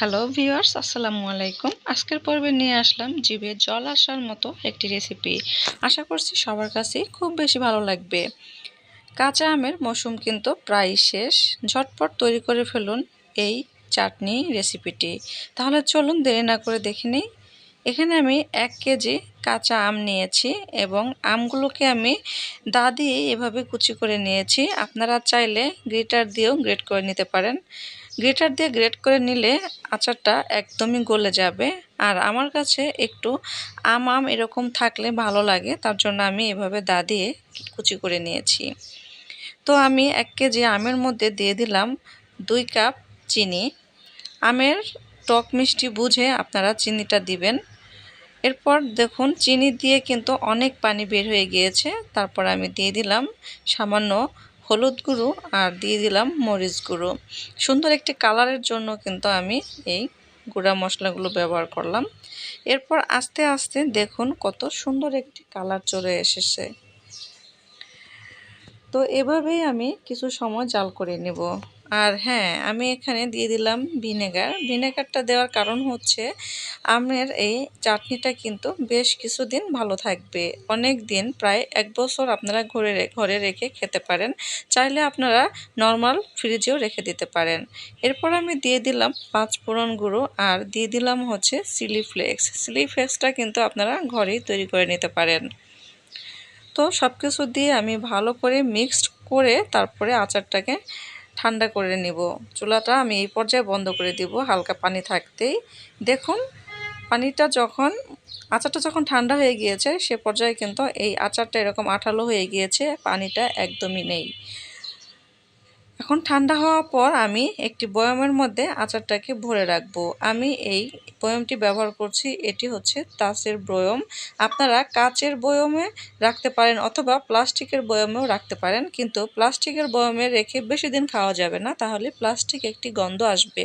Hello viewers আসসালামু আলাইকুম। আজকের পর্বে নিয়ে আসলাম জিভে জল আসার মতো একটি রেসিপি আশা করছি সবার কাছেই খুব বেশি ভালো লাগবে। কাঁচা আমের মৌসুম কিন্তু প্রায় শেষ। ঝটপট তৈরি করে ফেলুন এই চাটনি রেসিপিটি তাহলে চলুন দেরি না করে দেখে নিই এখানে আমি এক কেজি কাঁচা আম নিয়েছি এবং আমগুলোকে আমি দা দিয়ে এভাবে কুচি করে নিয়েছি। আপনারা চাইলে গ্রেটার দিয়েও গ্রেট করে নিতে পারেন। গ্রেটার দিয়ে গ্রেট করে নিলে আচারটা একদমই গলে যাবে। আর আমার কাছে একটু আম আম এরকম থাকলে ভালো লাগে, তার জন্য আমি এভাবে দা দিয়ে কুচি করে নিয়েছি। তো আমি এক কেজি আমের মধ্যে দিয়ে দিলাম দুই কাপ চিনি। আমের টক মিষ্টি বুঝে আপনারা চিনিটা দিবেন। এরপর দেখুন, চিনি দিয়ে কিন্তু অনেক পানি বের হয়ে গিয়েছে। তারপর আমি দিয়ে দিলাম সামান্য হলুদ গুঁড়ো আর দিয়ে দিলাম মরিচ গুঁড়ো। সুন্দর একটি কালারের জন্য কিন্তু আমি এই গুঁড়া মশলাগুলো ব্যবহার করলাম। এরপর আস্তে আস্তে দেখুন কত সুন্দর একটি কালার চলে এসেছে। তো এভাবেই আমি কিছু সময় জাল করে নেব। আর হ্যাঁ আমি এখানে দিয়ে দিলাম ভিনেগার। ভিনেগারটা দেওয়ার কারণ হচ্ছে আমের এই চাটনিটা কিন্তু বেশ কিছুদিন ভালো থাকবে। অনেক দিন প্রায় এক বছর আপনারা ঘরে ঘরে রেখে খেতে পারেন। চাইলে আপনারা নর্মাল ফ্রিজেও রেখে দিতে পারেন। এরপর আমি দিয়ে দিলাম পাঁচ ফোড়ন গুঁড়ো আর দিয়ে দিলাম হচ্ছে সিলি ফ্লেক্স। সিলি ফ্লেক্সটা কিন্তু আপনারা ঘরেই তৈরি করে নিতে পারেন। তো সব কিছু দিয়ে আমি ভালো করে মিক্সড করে তারপরে আচারটাকে ঠান্ডা করে নিব। চুলাটা আমি এই পর্যায়ে বন্ধ করে দিব হালকা পানি থাকতেই। দেখুন, পানিটা যখন, আচারটা যখন ঠান্ডা হয়ে গিয়েছে সে পর্যায়ে কিন্তু এই আচারটা এরকম আঠালো হয়ে গিয়েছে, পানিটা একদমই নেই। এখন ঠান্ডা হওয়ার পর আমি একটি বয়ামের মধ্যে আচারটাকে ভরে রাখব। আমি এই বয়মটি ব্যবহার করছি, এটি হচ্ছে তাসের বয়ম। আপনারা কাচের বয়মে রাখতে পারেন অথবা প্লাস্টিকের বয়মেও রাখতে পারেন, কিন্তু প্লাস্টিকের বয়মে রেখে বেশি দিন খাওয়া যাবে না, তাহলে প্লাস্টিক একটি গন্ধ আসবে।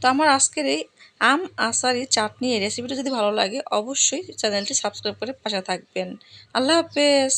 তো আমার আজকের এই আম আসারি চাটনি এই রেসিপিটা যদি ভালো লাগে, অবশ্যই চ্যানেলটি সাবস্ক্রাইব করে পাশে থাকবেন। আল্লাহ হাফেজ!